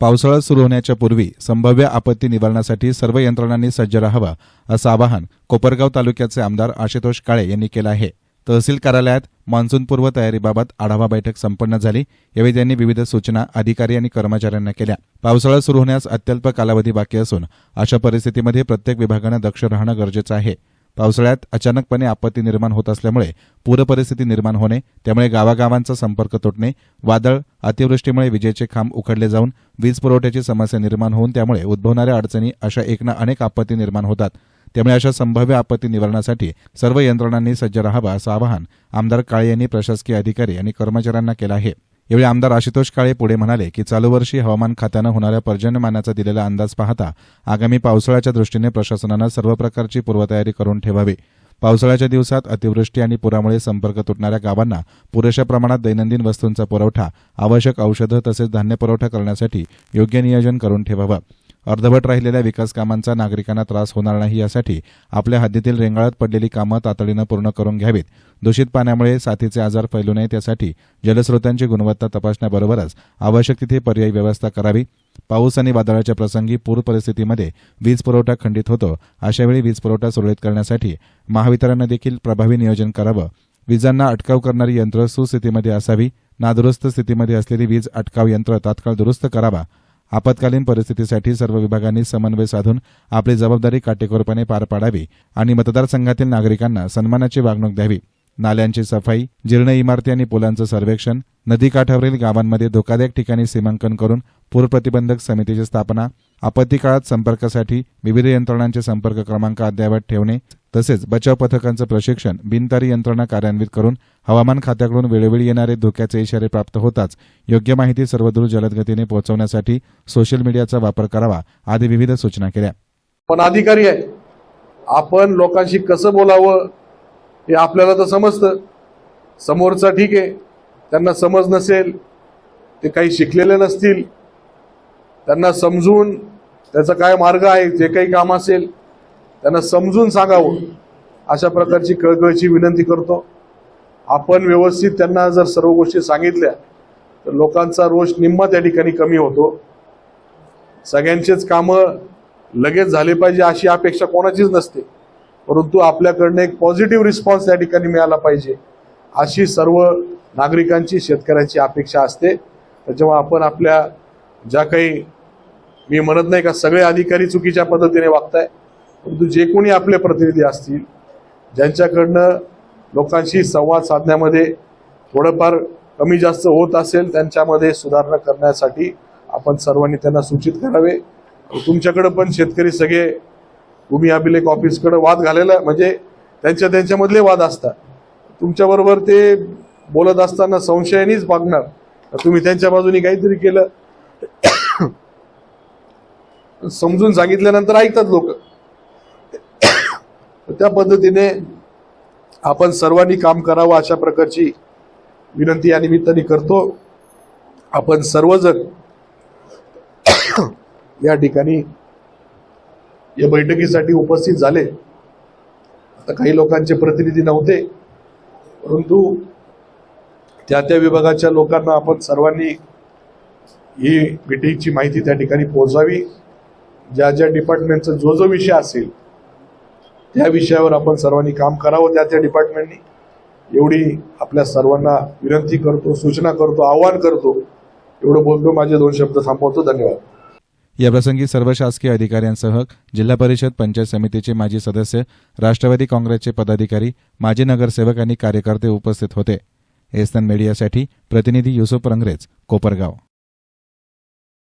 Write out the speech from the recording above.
पावसाळा सुरू होण्याच्या पूर्वी संभाव्य आपत्ती निवारणासाठी सर्व यंत्रणांनी सज्ज राहावं असं आवाहन कोपरगाव तालुक्याचे आमदार आशुतोष काळे यांनी केलं आहे. तहसील कार्यालयात मान्सूनपूर्व तयारीबाबत आढावा बैठक संपन्न झाली. यावेळी त्यांनी विविध सूचना अधिकारी आणि कर्मचाऱ्यांना केल्या. पावसाळा सुरू होण्यास अत्यल्प कालावधी बाकी असून अशा परिस्थितीमध्ये प्रत्येक विभागानं दक्ष राहणं गरजेचं आहे. पावसाळ्यात अचानकपणे आपत्ती निर्माण होत असल्यामुळे पूरपरिस्थिती निर्माण होणे त्यामुळे गावागावांचा संपर्क तुटणे वादळ अतिवृष्टीमुळे विजेचे खांब उखडले जाऊन वीज पुरवठ्याची समस्या निर्माण होऊन त्यामुळे उद्भवणाऱ्या अडचणी अशा एक ना अनेक आपत्ती निर्माण होतात. त्यामुळे अशा संभाव्य आपत्ती निवारणासाठी सर्व यंत्रणांनी सज्ज राहावं असं आवाहन आमदार काळे यांनी प्रशासकीय अधिकारी आणि कर्मचाऱ्यांना केलं आहे. यावेळी आमदार आशुतोष काळे पुढे म्हणाले की चालू वर्षी हवामान खात्यानं होणाऱ्या पर्जन्यमानाचा दिलेला अंदाज पाहता आगामी पावसाळ्याच्या दृष्टीने प्रशासनानं सर्व प्रकारची पूर्वतयारी करून ठेवावी. पावसाळ्याच्या दिवसात अतिवृष्टी आणि पुरामुळे संपर्क तुटणाऱ्या गावांना पुरेशा प्रमाणात दैनंदिन वस्तूंचा पुरवठा आवश्यक औषधं तसेच धान्य पुरवठा करण्यासाठी योग्य नियोजन करून ठेवावं. अर्धवट राहिलेल्या विकास कामांचा नागरिकांना त्रास होणार नाही यासाठी आपल्या हद्दीतील रेंगाळत पडलेली कामं तातडीनं पूर्ण करून घ्यावीत. दूषित पाण्यामुळे साथीचे आजार फैलू नये त्यासाठी जलस्रोतांची गुणवत्ता तपासण्याबरोबरच आवश्यक तिथे पर्यायी व्यवस्था करावी. पाऊस आणि वादळाच्या प्रसंगी पूर परिस्थितीमध्ये वीज पुरवठा खंडित होतो. अशावेळी वीज पुरवठा सुरळीत करण्यासाठी महावितरणनं देखील प्रभावी नियोजन करावं. विजांना अटकाव करणारी यंत्र सुस्थितीमध्ये असावी. नादुरुस्त स्थितीमध्ये असलेली वीज अटकाव यंत्र तात्काळ दुरुस्त करावा. आपत्कालीन परिस्थितीसाठी सर्व विभागांनी समन्वय साधून आपली जबाबदारी काटेकोरपणे पार पाडावी आणि मतदारसंघातील नागरिकांना सन्मानाची वागणूक द्यावी. नाल्यांची सफाई जीर्ण इमारती आणि पुलांचं सर्वेक्षण नदीकाठावरील गावांमध्ये धोकादायक ठिकाणी सीमांकन करून पूर प्रतिबंधक समितीची स्थापना आपत्ती काळात संपर्कासाठी विविध यंत्रणांचे संपर्क क्रमांक अद्ययावत ठेवणे तसेच बचाव पथकांचं प्रशिक्षण बिनतारी यंत्रणा कार्यान्वित करून हवामान खात्याकडून वेळोवेळी येणारे धोक्याचे इशारे प्राप्त होताच योग्य माहिती सर्वदूर जलदगतीने पोहोचवण्यासाठी सोशल मीडियाचा वापर करावा आदी विविध सूचना केल्या. पण अधिकारी आहे. आपण लोकांशी कसं बोलावं हे आपल्याला तर समजतं. समोरचा ठीक आहे. त्यांना समज नसेल ते काही शिकलेले नसतील त्यांना समजून त्याचा काय मार्ग आहे जे काही काम असेल त्यांना समजून सांगावं. अशा प्रकारची कळकळीची विनंती करतो. आपण व्यवस्थित त्यांना जर सर्व गोष्टी सांगितल्या तर लोकांचा रोष निम्मा त्या ठिकाणी कमी होतो. सगळ्यांचेच कामं लगेच झाले पाहिजे अशी अपेक्षा कोणाचीच नसते. परंतु आपल्याकडनं एक पॉझिटिव्ह रिस्पॉन्स त्या ठिकाणी मिळाला पाहिजे. अशी सर्व नागरिकांची शेतकऱ्यांची अपेक्षा असते. त्याच्यामुळे आपण आपल्या ज्या काही मी म्हणत नाही का सगळे अधिकारी चुकीच्या पद्धतीने वागताय परंतु जे कोणी आपले प्रतिनिधी असतील ज्यांच्याकडनं लोकांशी संवाद साधण्यामध्ये थोडंफार कमी जास्त होत असेल त्यांच्यामध्ये सुधारणा करण्यासाठी आपण सर्वांनी त्यांना सूचित करावे. तुमच्याकडं पण शेतकरी सगळे भूमी अभिलेख ऑफिसकडे वाद घालेला म्हणजे त्यांच्या त्यांच्यामधले वाद असतात. तुमच्याबरोबर ते बोलत असताना संशयानेच वागणार. तर तुम्ही त्यांच्या बाजूने काहीतरी केलं समजून सांगितल्यानंतर ऐकतात लोक. त्या पद्धतीने आपण सर्वांनी काम करावं अशा प्रकारची विनंती या निमित्ताने करतो. आपण सर्वजण या ठिकाणी या बैठकीसाठी उपस्थित झाले. आता काही लोकांचे प्रतिनिधी नव्हते परंतु त्या त्या विभागाच्या लोकांना आपण सर्वांनी ही मिटिंगची माहिती त्या ठिकाणी पोहोचावी. ज्या ज्या डिपार्टमेंटचा जो जो विषय असेल त्या विषयावर आपण सर्वांनी काम करावं त्या त्या डिपार्टमेंटनी एवढी आपल्या सर्वांना विनंती करतो सूचना करतो आवाहन करतो. एवढं बोलतो माझे दोन शब्द थांबवतो. धन्यवाद. याप्रसंगी सर्व शासकीय अधिकाऱ्यांसह जिल्हा परिषद पंचायत समितीचे माजी सदस्य राष्ट्रवादी काँग्रेसचे पदाधिकारी माजी नगरसेवक आणि कार्यकर्ते उपस्थित होते. एसन मीडियासाठी प्रतिनिधी युसुफ रंगरेज कोपरगाव.